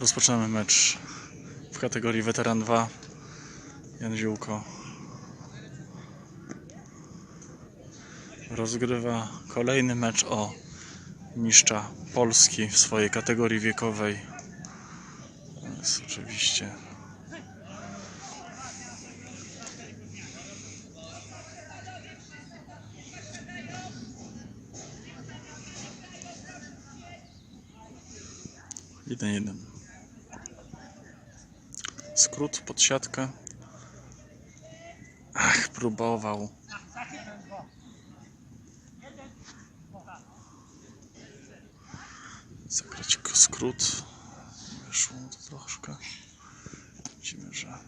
Rozpoczynamy mecz w kategorii weteran 2. Jan Ziółko rozgrywa kolejny mecz o mistrza Polski w swojej kategorii wiekowej. To jest oczywiście jeden jeden. Skrót pod siatkę. Ach, próbował. Zagrać skrót. Wyszło to troszkę. Widzimy, że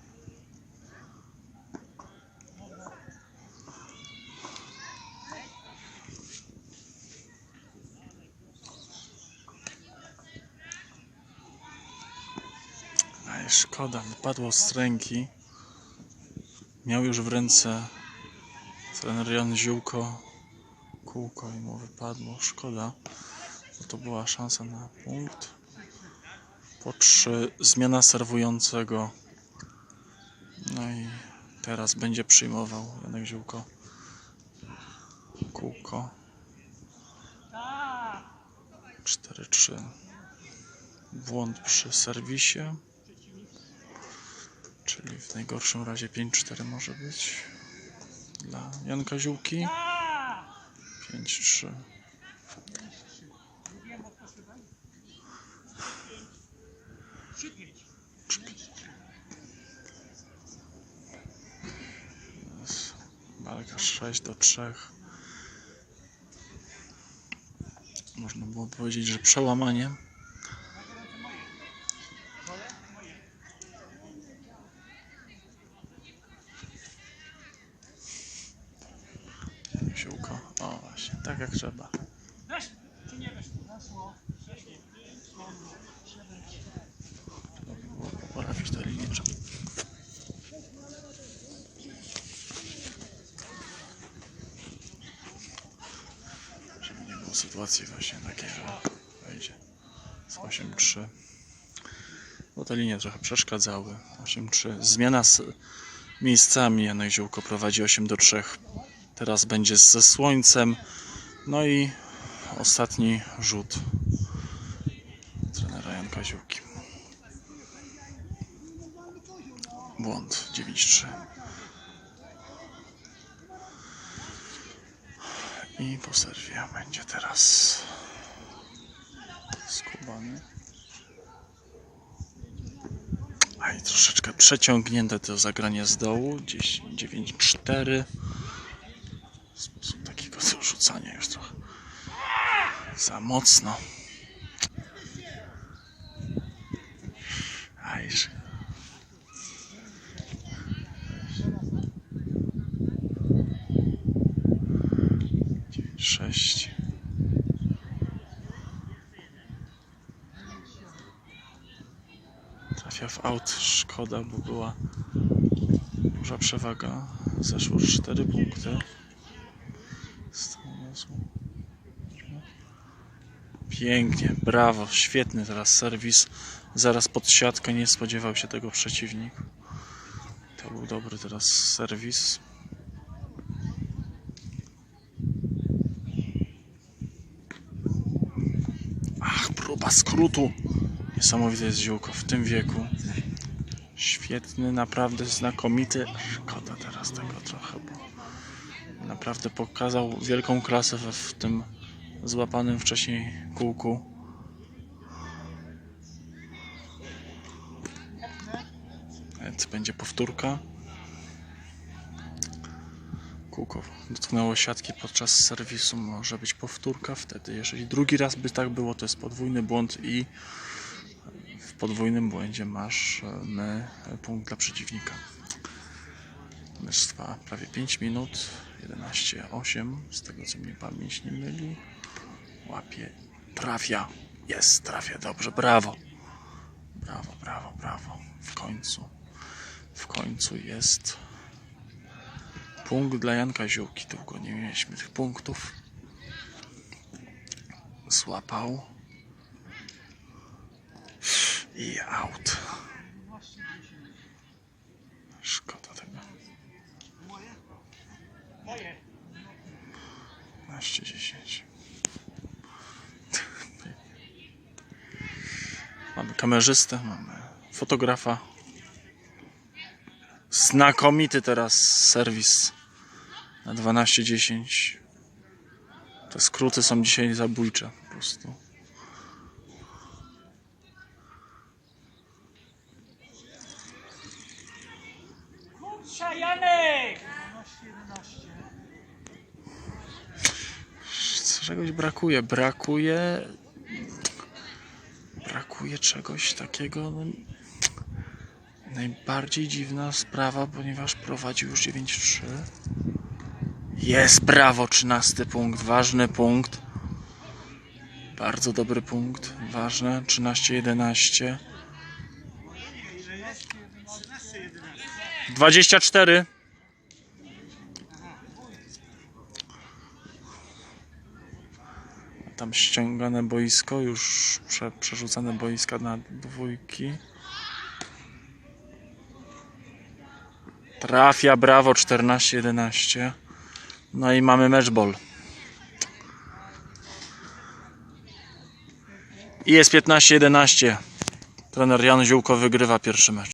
szkoda, wypadło z ręki. Miał już w ręce trener Jan Ziółko kółko i mu wypadło. Szkoda, bo to była szansa na punkt. Po trzy zmiana serwującego. No i teraz będzie przyjmował Janek Ziółko kółko. 4-3. Błąd przy serwisie. Czyli w najgorszym razie 5-4 może być dla Janka Ziółki. 5-3. Jest Walka 6 do 3. Można było powiedzieć, że przełamanie. Ziółko. O właśnie, tak jak trzeba. Tę linię. żeby- Żeby nie było sytuacji właśnie takiej, że wejdzie z 8-3. Bo te linie trochę przeszkadzały. 8-3. Zmiana z miejscami. Janek Ziółko prowadzi 8 do 3. Teraz będzie ze słońcem. No i ostatni rzut trenera Janka Ziółki. Błąd 9-3. I po serwie będzie teraz skubany. A i troszeczkę przeciągnięte to zagranie z dołu. 10, 9-4 takiego rzucania już trochę za mocno. Ajż. Sześć. Trafia w aut. Szkoda, bo była duża przewaga. Zeszło 4 punkty. Pięknie, brawo, świetny teraz serwis. Zaraz pod siatkę, nie spodziewał się tego przeciwnik. To był dobry teraz serwis. Ach, próba skrótu. Niesamowite jest ziółko w tym wieku. Świetny, naprawdę znakomity. Szkoda teraz tego trochę, bo naprawdę pokazał wielką klasę w tym złapanym wcześniej kółku. Więc będzie powtórka. Kółko dotknęło siatki podczas serwisu. Może być powtórka wtedy. Jeżeli drugi raz by tak było, to jest podwójny błąd i w podwójnym błędzie masz e, punkt dla przeciwnika. Mecz trwa prawie 5 minut, 11-8, z tego co mnie pamięć nie myli. Łapie, trafia, jest, trafia, dobrze, brawo. Brawo, brawo, brawo. W końcu, w końcu jest punkt dla Janka Ziółki. Długo nie mieliśmy tych punktów. Złapał. I out. 12-10. Mamy kamerzystę, mamy fotografa. Znakomity teraz serwis na 12-10. Te skróty są dzisiaj zabójcze po prostu. Janek! Czegoś brakuje. Brakuje. Brakuje czegoś takiego. No, najbardziej dziwna sprawa, ponieważ prowadził już 9-3. Jest brawo, 13 punkt, ważny punkt. Bardzo dobry punkt, ważne. 13-11. 24. Tam ściągane boisko, już prze, przerzucane boiska na dwójki. Trafia, brawo, 14-11. No i mamy matchball. I jest 15-11. Trener Jan Ziółko wygrywa pierwszy mecz.